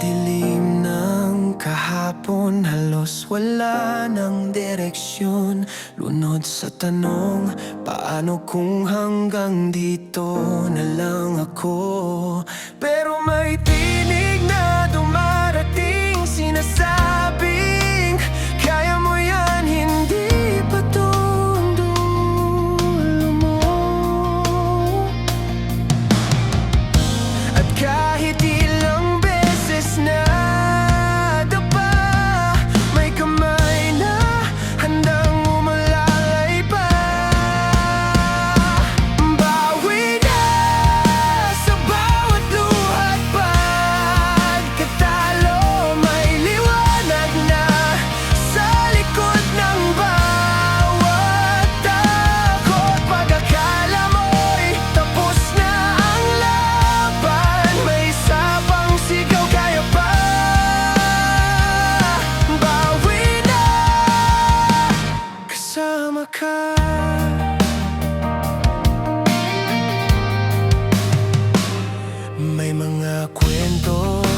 dilim ng kahapon Halos wala ng direksyon. Lunod sa tanong Paano kung hanggang dito na lang ako? Pero may cuento.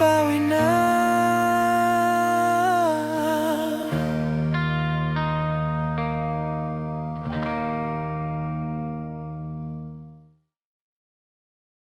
bowing now.